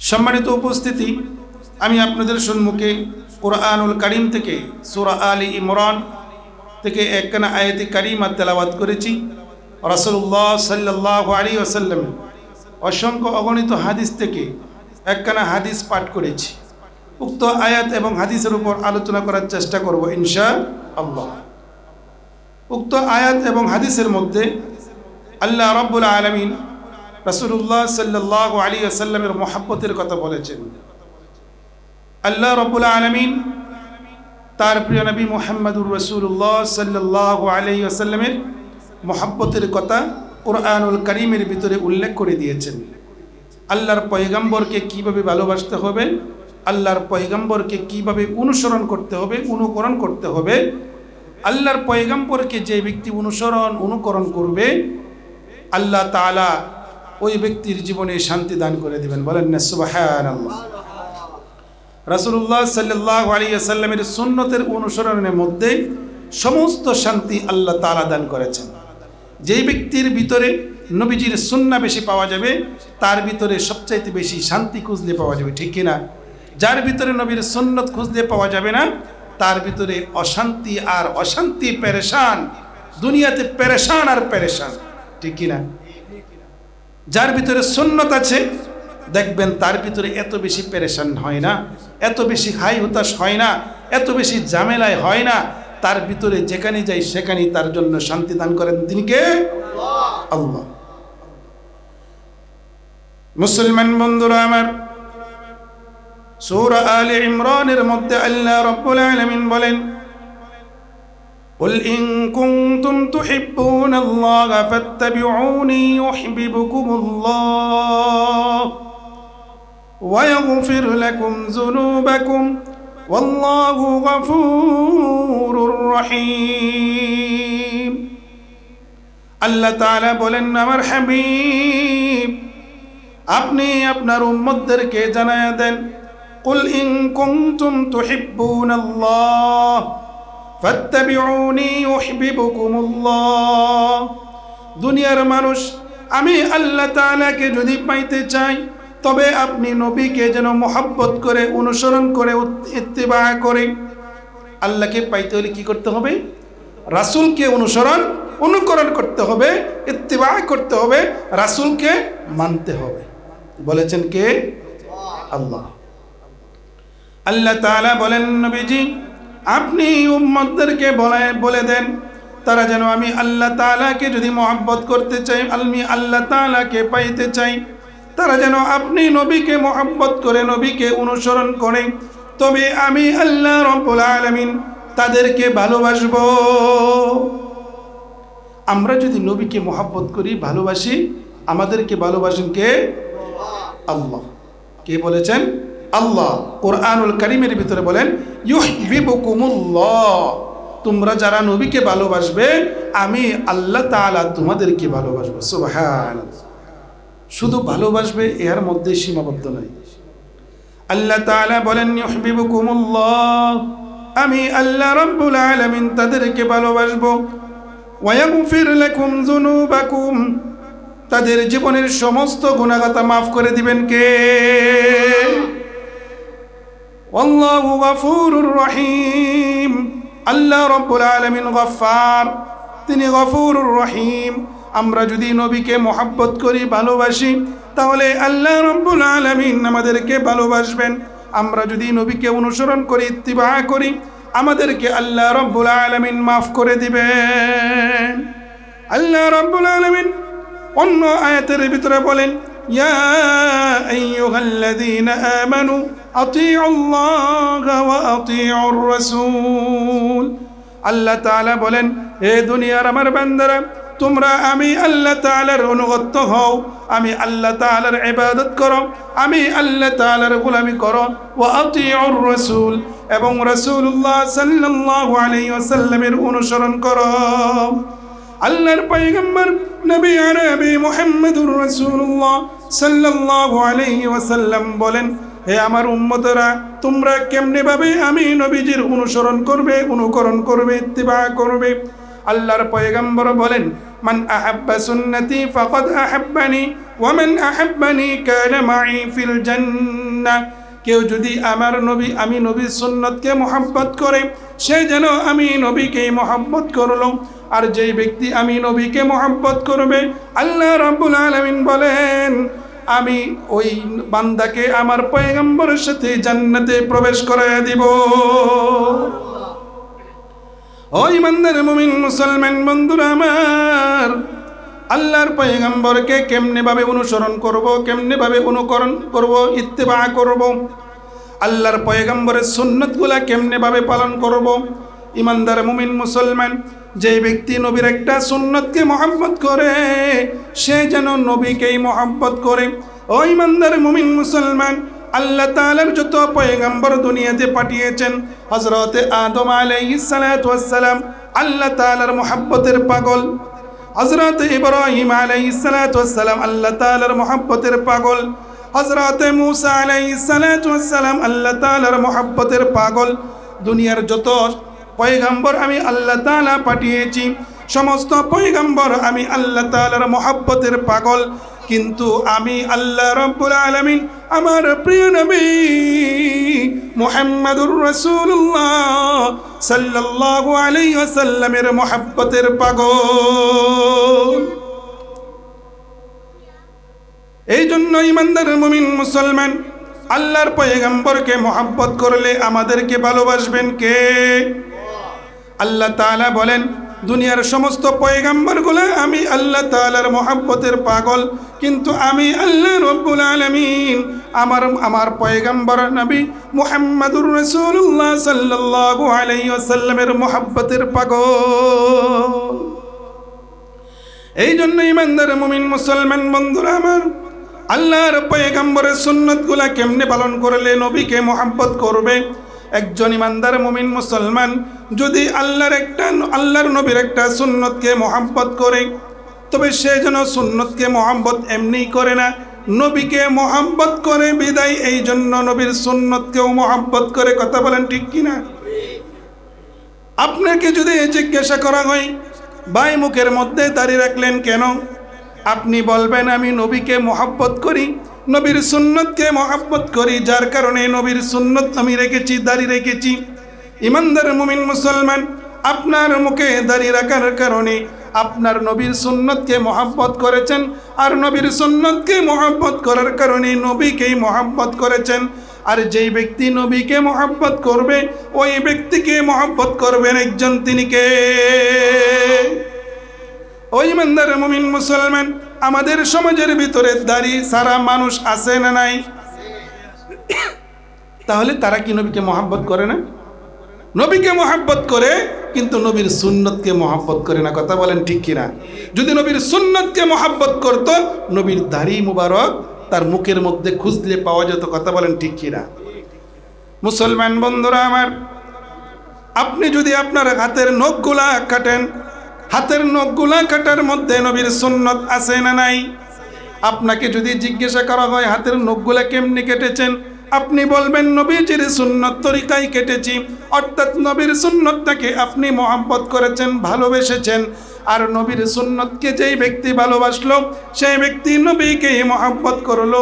সম্মানিত উপস্থিতি, আমি আপনাদের সম্মুখে কোরআনুল করিম থেকে সুরা আলী ইমরান থেকে একখানা আয়াতি কারিমা তেলাওয়াত করেছি। রসুল্লাহ সাল্লাহ আলী আসাল্লাম অসংখ্য অগণিত হাদিস থেকে একখানা হাদিস পাঠ করেছি। উক্ত আয়াত এবং হাদিসের উপর আলোচনা করার চেষ্টা করব ইনশা আল্লাহ উক্ত আয়াত এবং হাদিসের মধ্যে আল্লাহ রব্বুল আলমিন রসুল্লাহ সাল্লাহ আলী আসাল্লামের মহাব্বতের কথা বলেছেন। আল্লাহ রব্বুল আলমিন তার প্রিয় নবী মোহাম্মদুর রসুল্লাহ সাল্লাহ আলী আসাল্লামের মহাব্বতের কথা কোরআনুল করিমের ভিতরে উল্লেখ করে দিয়েছেন। আল্লাহর পয়গাম্বরকে কীভাবে ভালোবাসতে হবে, আল্লাহর পয়গাম্বরকে কীভাবে অনুসরণ করতে হবে, অনুকরণ করতে হবে, আল্লাহর পয়গাম্বরকে যে ব্যক্তি অনুসরণ, অনুকরণ করবে, আল্লাহ তালা ওই ব্যক্তির জীবনে শান্তি দান করে দেবেন। বলেন না সুবাহান রাসুল্লাহ সাল্লাহ আলী আসাল্লামের সুন্নতের অনুসরণের মধ্যে সমস্ত শান্তি আল্লাহ তালা দান করেছেন। যেই ব্যক্তির ভিতরে নবীজির সুন্না বেশি পাওয়া যাবে, তার ভিতরে সবচাইতে বেশি শান্তি খুঁজলে পাওয়া যাবে, ঠিক কিনা? যার ভিতরে নবীর সুন্নত খুঁজলে পাওয়া যাবে না, তার ভিতরে অশান্তি আর অশান্তি পেরেশান, দুনিয়াতে পেরেশান আর পেরেশান, ঠিক কিনা? যার ভিতরে সুন্নত আছে, দেখবেন তার ভিতরে এত বেশি পেরেশান হয় না, এত বেশি হাই হতাশ হয় না, এত বেশি ঝামেলায় হয় না, তার ভিতরে যেখানে যাই সেখানেই তার জন্য শান্তি দান করেন তিনি কে? আল্লাহ। মুসলমান বন্ধুরা আমার, সূরা আলে ইমরানের মধ্যে আল্লাহ রব্বুল আলামিন বলেন قل إن كنتم تحبون الله فاتبعوني يحببكم الله ويغفر لكم ذنوبكم والله غفور رحيم আল্লাহ তাআলা বলেন আমার হাবিব আপনি আপনার উম্মতদেরকে জানায়া দেন কুল ইন কুনতুম তুহিব্বুনাল্লাহ ফাত্তাবিউনি ইউহিব্বুকুমুল্লাহ দুনিয়ার মানুষ, আমি আল্লাহ তাআলাকে যদি পাইতে চাই, তবে আপনি নবীকে যেন মোহাব্বত করে, অনুসরণ করে ইত্তেবা করে। আল্লাহকে পাইতে হলে কি করতে হবে? রাসূলকে অনুসরণ, অনুকরণ করতে হবে, ইত্তেবা করতে হবে, রাসূলকে মানতে হবে। বলেছেন কে? আল্লাহ। আল্লাহ তাআলা বলেন, নবীজি আপনি উম্মতদেরকে বলে বলে দেন, তারা যেন আমি আল্লাহ তাআলাকে যদি মহব্বত করতে চাই, আমি আল্লাহ তাআলাকে পাইতে চাই, তারা যেন আপনি নবীকে মহব্বত করে, নবীকে অনুসরণ করে, তবে আমি আল্লাহ রব্বুল আলমিন তাদেরকে ভালোবাসব। আমরা যদি নবীকে মহাব্বত করি, ভালোবাসি, আমাদেরকে ভালোবাসেন কে? আল্লাহ। কে বলেছেন? আল্লাহ কোরআনুল করিমের ভিতরে বলেন তোমরা যারা নবীকে ভালোবাসবে, আমি আল্লাহ তাআলা তোমাদেরকে ভালোবাসবো। সুবহান শুধু ভালোবাসবে এর মধ্যে সীমাবদ্ধ নয়। আল্লাহ তাআলা বলেন আমি আল্লাহ রাব্বুল আলামিন তাদেরকে ভালোবাসবো। তাদের জীবনের সমস্ত গুণাগাতা মাফ করে দিবেন কে? আল্লাহু গফুরুর রহিম। আল্লাহ রব্বুল আলামিন গফফার। তিনি গফুরুর রহিম। আমরা যদি নবীকে মোহাব্বত করি, ভালোবাসি, তাহলে আল্লাহ রব্বুল আলামিন আমাদেরকে ভালোবাসবেন। আমরা যদি নবীকে অনুসরণ করি, ইত্তিবা করি, আমাদেরকে আল্লাহ রব্বুল আলামিন মাফ করে দিবেন। আল্লাহ রব্বুল আলামিন অন্য আয়াতের ভিতরে বলেন, ইয়া আইয়ুহাল্লাযীনা আমানু আতিউল্লাহ ওয়া আতিউর রাসূল আল্লাহ তাআলা বলেন হে দুনিয়ার আমার বান্দারা, তোমরা আমি আল্লাহ তাআলার অনুগত হও, আমি আল্লাহ তাআলার ইবাদত করো, আমি আল্লাহ তাআলার গোলামি করো, ওয়া আতিউর রাসূল এবং রাসূলুল্লাহ সাল্লাল্লাহু আলাইহি ওয়াসাল্লামের অনুসরণ করো। আল্লাহর পয়গম্বর নবী আরবি মুহাম্মদুর রাসূলুল্লাহ সাল্লাল্লাহু আলাইহি ওয়াসাল্লাম বলেন হে আমার উম্মতরা, তোমরা কেমনে ভাবে আমি নবীজির অনুসরণ করবে, অনুকরণ করবে, ইত্তিবা করবে? আল্লাহর পয়গম্বর বলেন, মান আহাব্বা সুন্নতি ফাকাদ আহাব্বানি ওয়ামান আহাব্বানি কানা মাই ফিল জান্নাহ কেউ যদি আমার নবী, আমি নবীর সুন্নতকে মোহাব্বত করে, সে যেন আমি নবীকে মোহাব্বত করল। আর যেই ব্যক্তি আমি নবীকে মোহাব্বত করবে, আল্লাহ রাব্বুল আলামিন বলেন আমি ওই বান্দাকে আমার পয়গম্বরের সাথে জান্নাতে প্রবেশ করাইয়া দিব। ওই বান্দার মুমিন মুসলমান বন্ধুরা আমার, আল্লাহর পয়গম্বরকে কেমনে ভাবে অনুসরণ করব, কেমনে ভাবে অনুকরণ করব, ইত্তেবা করব, আল্লাহর পয়গম্বরের সুন্নতগুলা কেমনে ভাবে পালন করব, ইমানদার মুমিন মুসলমান যে ব্যক্তি নবীর একটা সুন্নতকে মহাব্বত করে, সে যেন নবীকেই মহাব্বত করে। ও ইমানদার মুমিন মুসলমান, আল্লাহ তাআলার যত পয়গম্বর দুনিয়াতে পাঠিয়েছেন, হযরতে আদম আলাইহিস সালাতু ওয়াস সালাম, আল্লাহ তাআলার মহাব্বতের পাগল। হজরত ইব্রাহিম আলাইসালাম আল্লাহ তালার মোহাব্বতের পাগল। হজরত মুসা আলাইসালাম আল্লাহ তালার মোহাব্বতের পাগল। দুনিয়ার যত পয়গাম্বর আমি আল্লাহ তালা পাঠিয়েছি। সমস্ত পয়গাম্বর আমি আল্লাহ তালার মোহাব্বতের পাগল। কিন্তু আমি আল্লাহ রব্বুল আলমিন আমার প্রিয় নবী মুহাম্মাদুর রাসূলুল্লাহ সাল্লাল্লাহু আলাইহি ওয়াসাল্লামের মোহাব্বতের পাগল। এই জন্য ইমানদার মুমিন মুসলমান, আল্লাহর পয়গম্বরকে মোহাব্বত করলে আমাদেরকে ভালোবাসবেন কে? আল্লাহ তাআলা বলেন, দুনিয়ার সমস্ত পয়গাম্বরগুলো আমি আল্লাহ তাআলার মোহাব্বতের পাগল, কিন্তু আমি আল্লাহ রব্বুল আলমিন, আমার আমার পয়গাম্বর নবী মুহাম্মাদুর রাসূলুল্লাহ সাল্লাল্লাহু আলাইসাল্লামের মোহাব্বতের পাগল। এই জন্য ইমানদার মুমিন মুসলমান বন্ধুরা আমার, আল্লাহর পয়গাম্বরের সুন্নতগুলা কেমনে পালন করলে নবীকে মোহাব্বত করবে? একজন ইমানদার মুমিন মুসলমান যদি আল্লাহর একটা আল্লাহর নবীর একটা সুন্নতকে মোহাব্বত করে, তবে সে যেন সুন্নতকে মোহাব্বত এমনি করে না। নবীকে মোহাব্বত করে বিদায়, এই জন্য নবীর সুন্নতকেও মোহাব্বত করে কথা বলেন ঠিক কিনা? আপনাকে যদি জিজ্ঞাসা করা হয়, ভাই মুখের মধ্যে দাঁড়িয়ে রাখলেন কেন? আপনি বলবেন, আমি নবীকে মোহাব্বত করি, নবীর সুন্নতকে মহাব্বত করি, যার কারণে নবীর সুন্নত আমি রেখেছি দাঁড়িয়ে রেখেছি। ইমানদার মুমিন মুসলমান, আপনার মুখে দাঁড়িয়ে রাখার কারণে আপনার নবীর সুন্নতকে মহাব্বত করেছেন আর নবীর সুন্নতকে মহাব্বত করার কারণে নবীকেই মহাব্বত করেছেন। আর যেই ব্যক্তি নবীকে মহাব্বত করবে, ওই ব্যক্তিকে মহাব্বত করবেন একজন তিনি কে? ওই মন্দার মুমিন মুসলমান, আমাদের সমাজের ভিতরে দাড়ি সারা মানুষ আছে না নাই? তাহলে তারা কি নবীকে মহাব্বত করে না? নবীকে মহাব্বত করে, কিন্তু নবীর সুন্নতকে মহাব্বত করে না। কথা বলেন ঠিক কিনা? যদি নবীর সুন্নতকে মহাব্বত করত, নবীর দাড়ি মুবারক তার মুখের মধ্যে খুঁজলে পাওয়া যেত। কথা বলেন ঠিক কিনা? মুসলমান বন্ধুরা আমার, আপনি যদি আপনার হাতের নখগুলা কাটেন, হাতের নখগুলা কাটার মধ্যে নবীর সুন্নত আছে না নাই? আপনাকে যদি জিজ্ঞাসা করা হয়, হাতের নখগুলা কেমনি কেটেছেন? আপনি বলবেন, নবীজির সুন্নত তরিকায় কেটেছি। অর্থাৎ নবীর সুন্নতটাকে আপনি মোহাম্মত করেছেন, ভালোবেসেছেন। আর নবীর সুন্নতকে যেই ব্যক্তি ভালোবাসলো, সেই ব্যক্তি নবীকে মহাব্বত করল।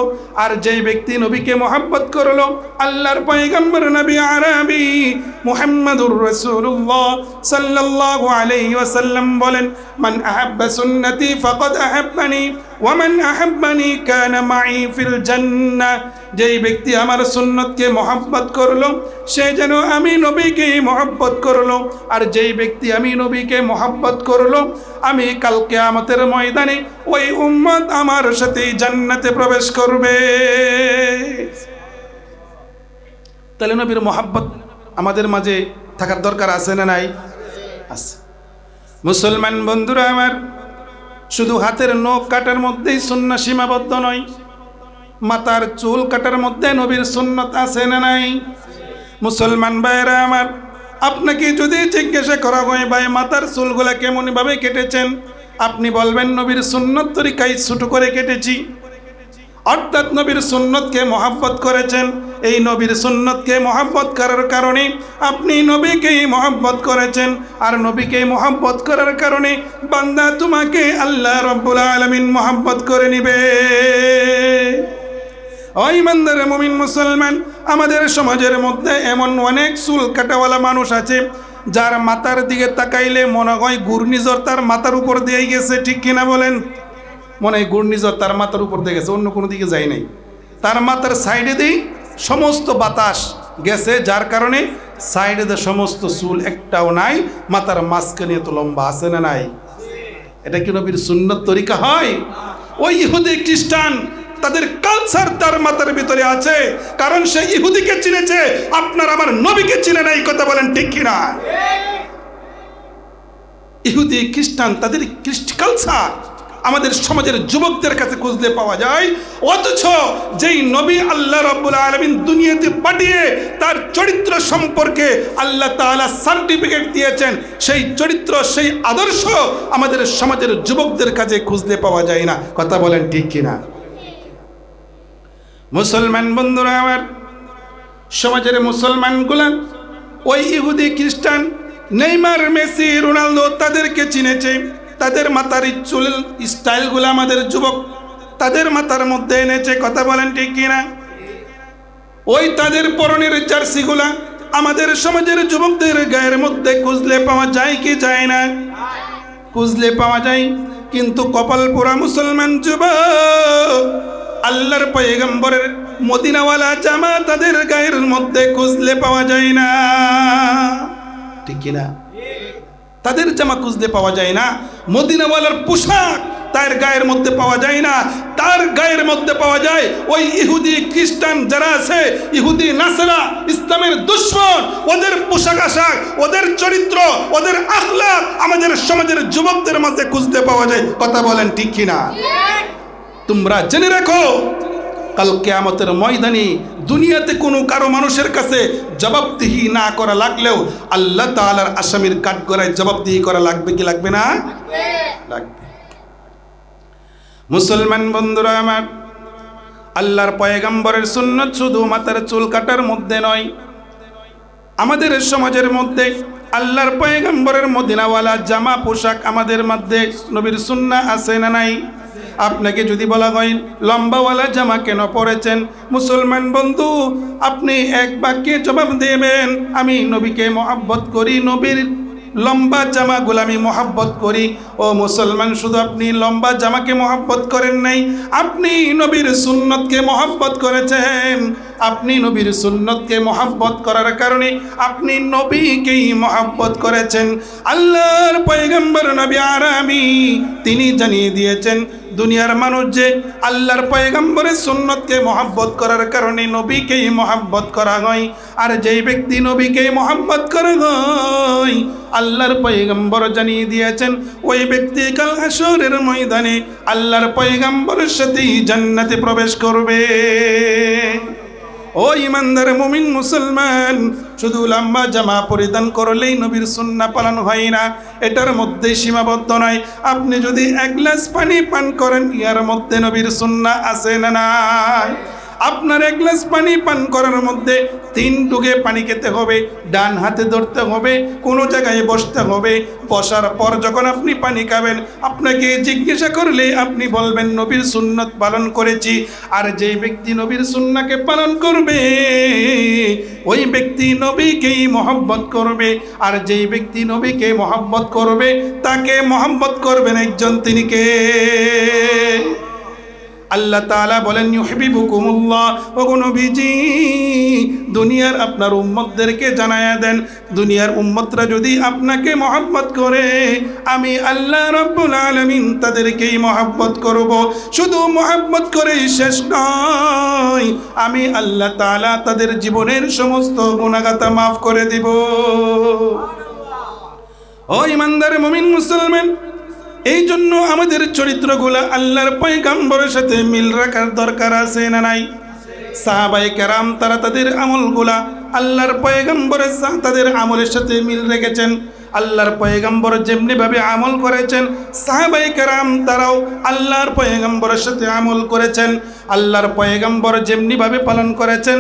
আর যেই ব্যক্তি নবীকে মহাব্বত করল, আল্লাহর পয়গম্বর নবী আরবি মুহাম্মাদুর রাসূলুল্লাহ সাল্লাল্লাহু আলাইহি ওয়াসাল্লাম বলেন, মান আহাব্বা সুন্নতি ফাকাদ আহাব্বানি ওয়ামান আহাব্বানি কানা মাই ফিল জান্নাহ। যেই ব্যক্তি আমার সুন্নতকে মহাব্বত করল, সে যেন আমি নবীকে মহাব্বত করল। আর যেই ব্যক্তি আমি নবীকে মহাব্বত করল, আমি কালকে আমাদের ময়দানে ওই উম্মত আমার সাথে জান্নাতে প্রবেশ করবে। তাহলে নবীর মহাব্বত আমাদের মাঝে থাকার দরকার আছে না নাই? আছে। মুসলমান বন্ধুরা আমার, শুধু হাতের নখ কাটার মধ্যেই শূন্য সীমাবদ্ধ নয় মাতার চুল কাটার মধ্যে নবীর সুন্নত আছে না নাই? মুসলমান ভাইয়েরা আমার আপনাকে যদি জিজ্ঞাসা করা হয়, ভাই, মাতার চুলগুলা কেমনভাবে কেটেছেন? আপনি বলবেন, নবীর সুন্নত তরিকায় ছোটো করে কেটেছি। অর্থাৎ নবীর সুন্নতকে মহাব্বত করেছেন। এই নবীর সুন্নতকে মহাব্বত করার কারণে আপনি নবীকেই মহাব্বত করেছেন। আর নবীকে মহাব্বত করার কারণে বান্দা তোমাকে আল্লাহ রব্বুল আলমিন মহাব্বত করে নিবে। ওই মন্দার মুমিন মুসলমান, আমাদের সমাজের মধ্যে এমন অনেক চুল কাটাওয়ালা মানুষ আছে, যার মাথার দিকে তাকাইলে মনে হয় ঘূর্ণিঝড় তার মাথার উপর দিয়ে গেছে, ঠিক কিনা বলেন? মনে হয় ঘূর্ণিঝড় তার মাথার উপর দিয়ে গেছে, অন্য কোনো দিকে যায় নাই। তার মাথার সাইডে দিই সমস্ত বাতাস গেছে, যার কারণে সাইডে দিয়ে সমস্ত চুল একটাও নাই, মাথার মাঝখানে এত লম্বা আছে না নাই? এটা কি নবীর সুন্নত তরিকা হয়? ওই ইহুদি খ্রিস্টান তাদের কালচার তার মাথার ভিতরে আছে। কারণ সে ইহুদিকে চিনেছে, আপনার আমার নবীকে চিনে না, এই কথা বলেন ঠিক কিনা? ইহুদি, খ্রিস্টান, তাদের খ্রিস্ট কালচার আমাদের সমাজের যুবকদের কাছে খুঁজলে পাওয়া যায়। অথচ যেই নবী আল্লাহ রব্বুল আলমিন দুনিয়াতে পাঠিয়ে তার চরিত্র সম্পর্কে আল্লাহ তাআলা সার্টিফিকেট দিয়েছেন, সেই চরিত্র, সেই আদর্শ আমাদের সমাজের যুবকদের কাছে খুঁজলে পাওয়া যায় না। কথা বলেন ঠিক কিনা? মুসলমান বন্ধুরা আমার, সমাজের মুসলমানগুলা ওই ইহুদি খ্রিস্টান, নেইমার, মেসি, রোনালদো তাদেরকে চিনেছে। তাদের মাথার চুল স্টাইলগুলো আমাদের যুবক, তাদের মাথার মধ্যে এনেছে, কথা বলেন ঠিক কিনা? ওই তাদের পরনের জার্সিগুলা আমাদের সমাজের যুবকদের গায়ের মধ্যে খুঁজলে পাওয়া যায় কি যায় না? খুঁজলে পাওয়া যায়, কিন্তু কপাল পোড়া মুসলমান যুবক আল্লাহর পয়গম্বরের মদিনাওয়ালা জামা তাদের গায়ের মধ্যে খুঁজলে পাওয়া যায় না। ঠিক কিনা? তাদের জামা খুঁজতে পাওয়া যায় না। মদিনাওয়ালার পোশাক তার গায়ের মধ্যে পাওয়া যায় না। তার গায়ের মধ্যে পাওয়া যায় ওই ইহুদি খ্রিস্টান যারা আছে, ইহুদি নাসরা, ইসলামের দুশ্মন, ওদের পোশাক আশাক, ওদের চরিত্র, ওদের আখলা আমাদের সমাজের যুবকদের মধ্যে খুঁজতে পাওয়া যায়। কথা বলেন ঠিক কিনা? তোমরা জেনে রাখো, কাল কেয়ামতের ময়দানে দুনিয়াতে কোনো কারও মানুষের কাছে জবাবদিহি না করা লাগলেও আল্লাহ তাআলার আসামির কাঠগড়ায় জবাবদিহি করা লাগবে কি লাগবে না? লাগবে। মুসলমান বন্ধুরা আমার, আল্লাহর পয়গাম্বরের সুন্নত শুধু মাথার চুল কাটার মধ্যে নয়, আমাদের সমাজের মধ্যে আল্লাহর পয়গাম্বরের মদিনাওয়ালা জামা পোশাক আমাদের মধ্যে নবীর সুন্না আছে না নাই? আপনাকে যদি বলা হয়, লম্বাওয়ালা জামা কেন পরেছেন? মুসলমান বন্ধু, আপনি এক বাক্যে জবাব দেবেন, আমি নবীকে মহাব্বত করি, নবীর লম্বা জামাগুলো আমি মহাব্বত করি। ও মুসলমান, শুধু আপনি লম্বা জামাকে মহাব্বত করেন নাই, আপনি নবীর সুন্নতকে মহাব্বত করেছেন। আপনি নবীর সুন্নতকে মহাব্বত করার কারণে আপনি নবীকেই মহাব্বত করেছেন। আল্লাহর পয়গম্বর নবী আর আমি তিনি জানিয়ে দিয়েছেন দুনিয়ার মানুষ যে আল্লাহর পয়গম্বরের সুন্নতকে মহাব্বত করার কারণে নবীকেই মহাব্বত করা হয়, আর যেই ব্যক্তি নবীকেই মহাব্বত করা হয়, আল্লাহর পয়গম্বর জানিয়ে দিয়েছেন, ওই ব্যক্তি কাল হাসরের ময়দানে আল্লাহর পয়গম্বরের সাথেই জান্নাতে প্রবেশ করবে। ও ইমানদার মুমিন মুসলমান, শুধু লম্বা জামা পরিধান করলেই নবীর সুন্না পালন হয় না। এটার মধ্যে সীমাবদ্ধ নয়। আপনি যদি এক গ্লাস পানি পান করেন, ইয়ার মধ্যে নবীর সুন্না আছে না নাই? আপনার এক গ্লাস পানি পান করার মধ্যে তিন টুকে পানি খেতে হবে, ডান হাতে ধরতে হবে, কোনো জায়গায় বসতে হবে। বসার পর যখন আপনি পানি খাবেন, আপনাকে জিজ্ঞাসা করলে আপনি বলবেন, নবীর সুন্নত পালন করেছি। আর যেই ব্যক্তি নবীর সুন্নাকে পালন করবে, ওই ব্যক্তি নবীকেই মহব্বত করবে। আর যেই ব্যক্তি নবীকে মহব্বত করবে, তাকে মহব্বত করবেন একজন তিনি কে? আল্লাহ তালা বলেন ও দুনিয়ার আপনার উম্মতদেরকে জানায়া দেন, দুনিয়ার উম্মতরা যদি আপনাকে মহব্বত করে, আমি আল্লাহ রব্বুল আলামিন তাদেরকেই মহব্বত করব। শুধু মহব্বত করেই শেষ নয়, আমি আল্লাহ তালা তাদের জীবনের সমস্ত গুণাগাতা মাফ করে দিব। ও ইমানদার মুমিন মুসলমান এই জন্য আমাদের চরিত্রগুলো আল্লাহর পয়গাম্বরের সাথে মিল রাখার দরকার আছে না নাই? সাহাবাই কেরাম তারা তাদের আমলগুলা আল্লাহর পয়গাম্বরের তাদের আমলের সাথে মিল রেখেছেন। আল্লাহর পয়গম্বর যেমনিভাবে আমল করেছেন সাহাবাই কেরাম তারাও আল্লাহর পয়গম্বরের সাথে আমল করেছেন। আল্লাহর পয়গম্বর যেমনিভাবে পালন করেছেন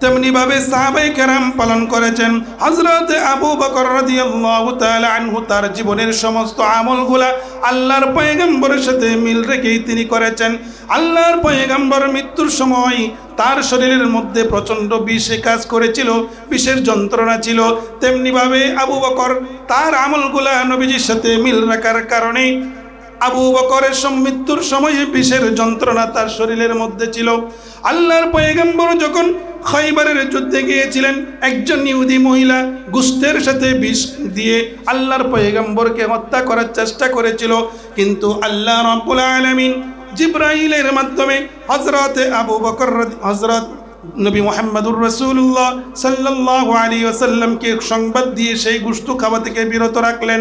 তেমনিভাবে সাহাবাই কেরাম পালন করেছেন। হজরত আবু বকর রাদিয়াল্লাহু তাআলা আনহু তার জীবনের সমস্ত আমলগুলা আল্লাহর পয়গম্বরের সাথে মিল রেখেই তিনি করেছেন। আল্লাহর পয়গম্বর মৃত্যুর সময় তার শরীরের মধ্যে প্রচণ্ড বিষে কাজ করেছিল, বিষের যন্ত্রণা ছিল। তেমনিভাবে আবু বকর তার আমলগুলা নবীজির সাথে মিল রাখার কারণে আবু বকরের মৃত্যুর সময়ে বিষের যন্ত্রণা তার শরীরের মধ্যে ছিল। আল্লাহর পয়গম্বর যখন খৈবারের যুদ্ধে গিয়েছিলেন একজন ইহুদি মহিলা, গুস্তের সাথে বিষ দিয়ে আল্লাহর পয়গম্বরকে হত্যা করার চেষ্টা করেছিল। কিন্তু আল্লাহ রব্বুল আলামিন জিব্রাইলের মাধ্যমে হজরতে আবু বকর হজরত নবী মোহাম্মদুর রসুল্লাহ সাল্লাহ আলী ওসাল্লামকে সংবাদ দিয়ে সেই গুস্তু খাওয়া থেকে বিরত রাখলেন।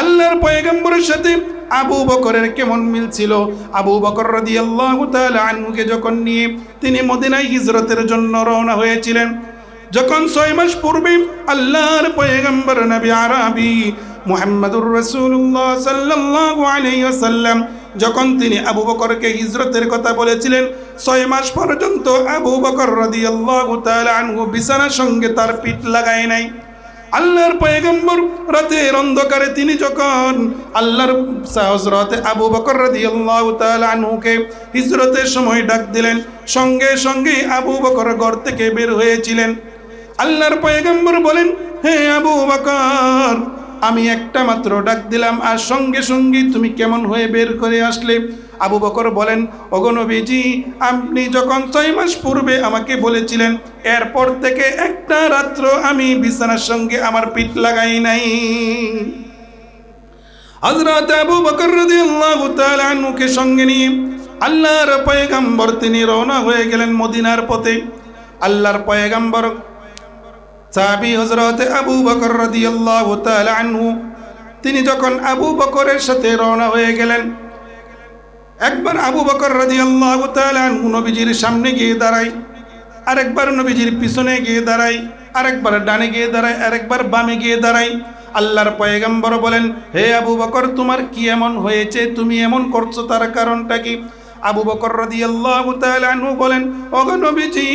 আল্লাহর পয়গম্বরের সাথে আবু বকরের কেমন মিল ছিল? আবু বকর রাদিয়াল্লাহু তাআলা আনহুকে যখন নিয়ে তিনি মদিনায় হিজরতের জন্য রওনা হয়েছিলেন, যখন ছয় মাস পূর্বে আল্লাহর পয়গম্বর নবী আরবি মুহাম্মদুর রাসূলুল্লাহ সাল্লাল্লাহু আলাইহি ওয়াসাল্লাম যখন তিনি আবু বকরকে হিজরতের কথা বলেছিলেন, ছয় মাস পর্যন্ত আবু বকর রাদিয়াল্লাহু তাআলা আনহু বিছানার সঙ্গে তার পিঠ লাগায় নাই। আল্লাহর পয়গম্বর রাতের অন্ধকারে তিনি যখন আল্লাহর হজরতে আবু বকর রাদিয়াল্লাহু তাআলা আনহুকে হিজরতের সময় ডাক দিলেন, সঙ্গে সঙ্গে আবু বকর ঘর থেকে বের হয়েছিলেন। আল্লাহর পয়গম্বর বলেন, হে আবু বকর, আমি একটা মাত্র ডাক দিলাম, আর সঙ্গে সঙ্গে তুমি কেমন হয়ে বের করে আসলে? আবু বকর বলেন অগনবীজি আপনি যখন ছয় মাস পূর্বে আমাকে বলেছিলেন, এরপর থেকে একটা রাত্র আমি বিছানার সঙ্গে আমার পিঠ লাগাই নাই। হযরত আবু বকর রাদিয়াল্লাহু তাআলা আনহুকে সঙ্গে নিয়ে আল্লাহর পয়গম্বর তিনি রওনা হয়ে গেলেন মদিনার পথে। আল্লাহর পয়গম্বর সাহাবী হযরত আবু বকর রাদিয়াল্লাহু তাআলা আনহু, তিনি যখন আবু বকরের সাথে রওনা হয়ে গেলেন একবার আবু বকর রাদিয়াল্লাহু আল্লাহ নবীজির সামনে গিয়ে দাঁড়ায়, আরেকবার নবীজির পিছনে গিয়ে দাঁড়ায়, আরেকবার ডানে গিয়ে দাঁড়ায়, আরেকবার বামে গিয়ে দাঁড়াই আল্লাহর পয়গম্বর বলেন, হে আবু বকর, তোমার কি এমন হয়েছে? তুমি এমন করছ, তার কারণটা কি? আবু বকর তাআলা আনহু বলেন, ওগো নবীজি,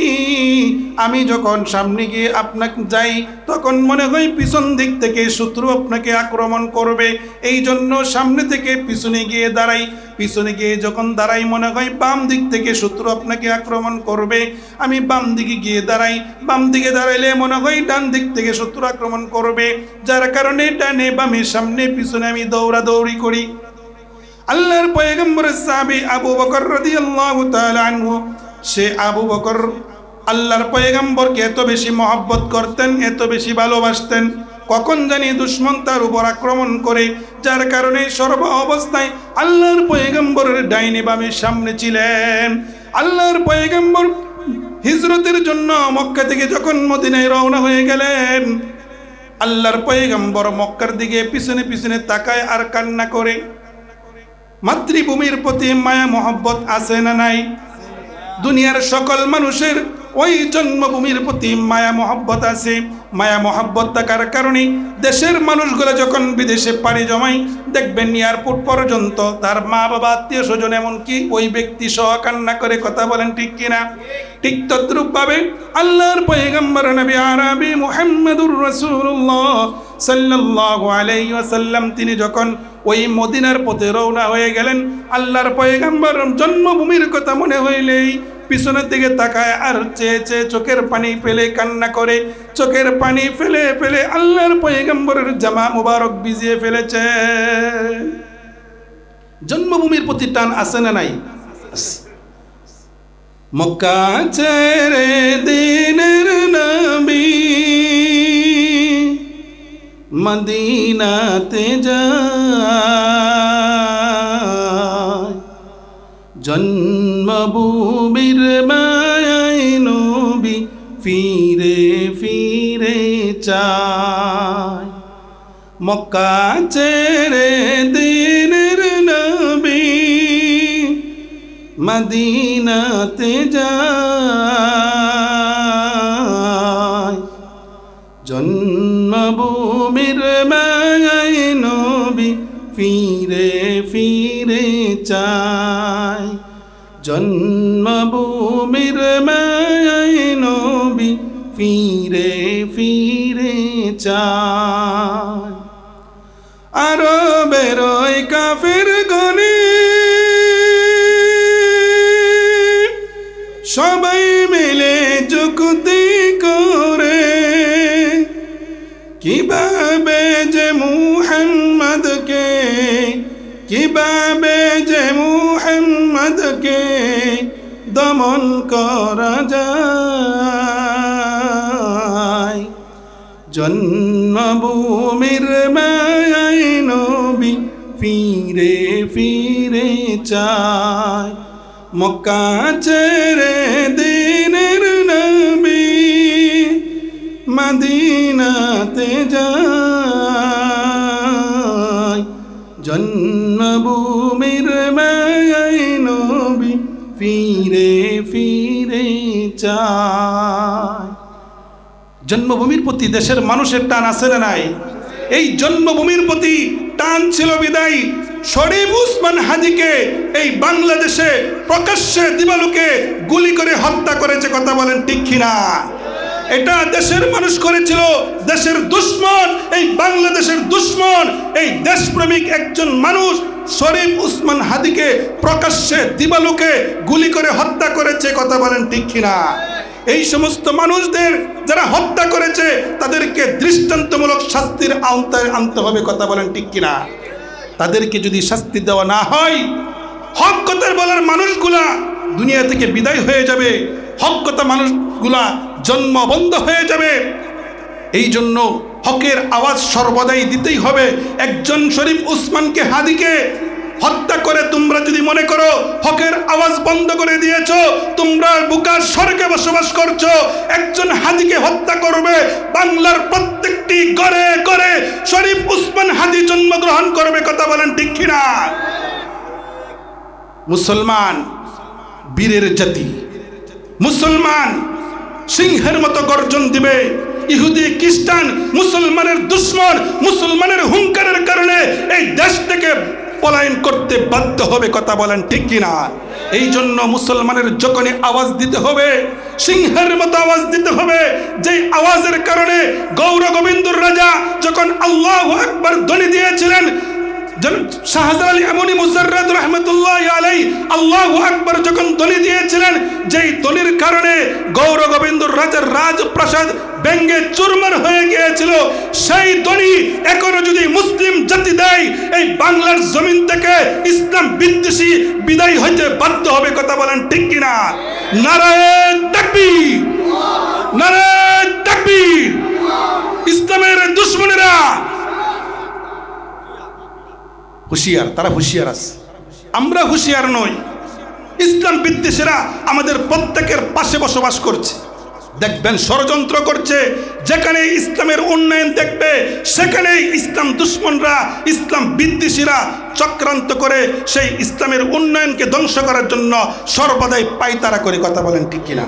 আমি যখন সামনে গিয়ে আপনাকে যাই, তখন মনে হয় পিছন দিক থেকে শত্রু আপনাকে আক্রমণ করবে। এই জন্য সামনে থেকে পিছনে গিয়ে দাঁড়াই পিছনে গিয়ে যখন দাঁড়াই, মনে হয় বাম দিক থেকে শত্রু আপনাকে আক্রমণ করবে। আমি বাম দিকে গিয়ে দাঁড়াই। বাম দিকে দাঁড়াইলে মনে হয় ডান দিক থেকে শত্রু আক্রমণ করবে। যার কারণে ডানে বামে সামনে পিছনে আমি দৌড়াদৌড়ি করি। আল্লাহর পয়গম্বরের সাহাবী আবু বকর রাদিয়াল্লাহু তাআলা আনহু, সে আবু বকর আল্লাহর পয়গম্বরকে এত বেশি মহব্বত করতেন, এত বেশি ভালোবাসতেন। কখন জানি দুশ্মন তার উপর আক্রমণ করে, যার কারণে সর্ব অবস্থায় আল্লাহর পয়গম্বরের ডাইনে বামে সামনে ছিলেন। আল্লাহর পয়গম্বর হিজরতের জন্য মক্কা থেকে যখন মদিনায় রওনা হয়ে গেলেন, আল্লাহর পয়গম্বর মক্কার দিকে পিছনে পিছনে তাকায় আর কান্না করে, মাতৃভূমির প্রতি মায়া মহব্বত আছে না নাই? দুনিয়ার সকল মানুষের ওই জন্মভূমির প্রতি মায়া মহব্বত আছে। মায়া মহব্বত থাকার কারণে দেশের মানুষগুলো যখন বিদেশে পাড়ি জমায়, দেখবেন এয়ারপোর্ট পর্যন্ত তার মা বাবা, আত্মীয় স্বজন এমনকি ওই ব্যক্তি সহ কান্না করে কথা বলেন, ঠিক কিনা? ঠিক তদ্রুপ ভাবে আল্লাহর পয়গম্বর নবী আরবি মুহাম্মদুর রাসূলুল্লাহ সাল্লাল্লাহু আলাইহি ওয়াসাল্লাম, তিনি যখন ওই মদিনার পথে রওনা হয়ে গেলেন, আল্লাহর পয়গম্বর জন্মভূমির কথা মনে হইলেই পিছনের দিকে তাকায় আর চেয়ে চেয়ে চোখের পানি ফেলে কান্না করে। চোখের পানি ফেলে ফেলে আল্লাহর পয়গম্বরের জামা মুবারক ভিজিয়ে ফেলেছে। জন্মভূমির প্রতি টান আছে না নাই। মক্কা ছেড়ে দিনের নবী মদিনাতে যায় নবীর মায়ায় নবী ফিরে ফিরে চায়। মক্কা ছেড়ে দিনের নবী মদিনাতে যায়। জন্মভূমির মায়ায় নবী ফিরে ফিরে চায়। জন্ম মাহবুবির মায় নবী ফিরে ফিরে চায়। আরও বেরোয় কাফের গনে সবাই মিলে যুক্তি করে, কীভাবে যে মুহাম্মদকে, কীভাবে দমন করা যায়। জন্মভূমির মায়াই নবী ফিরে ফিরে চায়। মক্কা ছেড়ে দিনের নবী মদিনাতে যায়। নবী ফিরে ফিরে চায় জন্মভূমির প্রতি দেশের মানুষের টান আছে না নাই? এই জন্মভূমির প্রতি টান ছিল বিদায়। শরীফ উসমান হাজিকে এই বাংলাদেশে প্রকাশ্যে দিবালুকে গুলি করে হত্যা করেছে কথা বলেন ঠিক কিনা? এটা দেশের মানুষ করেছিল, দেশের দুশ্মন, এই বাংলাদেশের দুশ্মন, এই দেশপ্রেমিক একজন মানুষ শরীফ উসমান হাদিকে প্রকাশ্যে দিবালুকে গুলি করে হত্যা করেছে, কথা বলেন ঠিক কিনা? এই সমস্ত মানুষদের যারা হত্যা করেছে, তাদেরকে দৃষ্টান্তমূলক শাস্তির আওতায় আনতে হবে, কথা বলেন ঠিক কিনা? তাদেরকে যদি শাস্তি দেওয়া না হয়, হক কথার বলার মানুষগুলা দুনিয়া থেকে বিদায় হয়ে যাবে, হক কথা মানুষগুলা জন্ম বন্ধ হয়ে যাবে। এই জন্য হকের আওয়াজ সর্বদাই দিতেই হবে। একজন শরীফ উসমানকে হাদিকে হত্যা করে তোমরা যদি মনে করো হকের আওয়াজ বন্ধ করে দিয়েছ, তোমরা বুকার স্বর্গে বসবাস করছ, একজন হাদিকে হত্যা করবে, বাংলার প্রত্যেকটি ঘরে ঘরে শরীফ উসমান হাদি জন্মগ্রহণ করবে, কথা বলেন ঠিক কিনা? মুসলমান বীরের জাতি, মুসলমান সিংহের মতো গর্জন দিবে ইহুদি, খ্রিস্টান, মুসলমানের দুশ্মন, মুসলমানের হুঙ্কারের কারণে এই দেশ থেকে পলায়ন করতে বাধ্য হবে, কথা বলেন ঠিক কিনা? এই জন্য মুসলমানের যখনই আওয়াজ দিতে হবে, সিংহের মতো আওয়াজ দিতে হবে, যেই আওয়াজের কারণে গৌর গোবিন্দুর রাজা যখন আল্লাহ একবার ধ্বনি দিয়েছিলেন শাহজাল আলী এমনই মুজাররাদ রহমতুল্লাহ যখন দলি দিয়েছিলেন, যেই দলির কারণে গৌর গোবিন্দর রাজার রাজপ্রাসাদ ব্যঙ্গে চুরমার হয়ে গিয়েছিল, সেই দলি এখনও যদি মুসলিম জাতি দেয়, এই বাংলার জমিন থেকে ইসলাম বিদ্বেষী বিদায় হইতে বাধ্য হবে, কথা বলেন ঠিক কিনা? নারায়ণ তাকবীর! নারায়ণ তাকবীর! ইসলামের দুশ্মনেরা হুঁশিয়ার, তারা হুঁশিয়ার আছে। আমরা হুঁশিয়ার নই। ইসলাম বিদ্বেষীরা আমাদের প্রত্যেকের পাশে বসবাস করছে। দেখবেন ষড়যন্ত্র করছে। যেখানে ইসলামের উন্নয়ন দেখবে, সেখানেই ইসলাম দুশ্মনরা, ইসলাম বিদ্বেষীরা চক্রান্ত করে সেই ইসলামের উন্নয়নকে ধ্বংস করার জন্য সর্বদাই পাইতারা করে কথা বলেন ঠিক কিনা।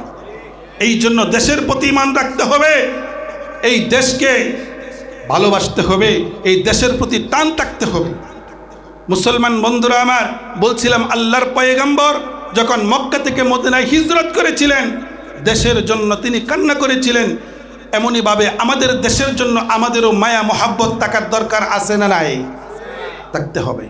এই জন্য দেশের প্রতি ইমান রাখতে হবে। এই দেশকে ভালোবাসতে হবে। এই দেশের প্রতি টান থাকতে হবে। মুসলমান বন্ধুরা আমার, বলছিলাম আল্লাহর পয়েগম্বর, যখন মক্কা থেকে মদিনায় হিজরত করেছিলেন, দেশের জন্য তিনি কান্না করেছিলেন এমনইভাবে আমাদের দেশের জন্য আমাদেরও মায়া, মহাব্বত থাকার দরকার আছে না নাই? থাকতে হবে।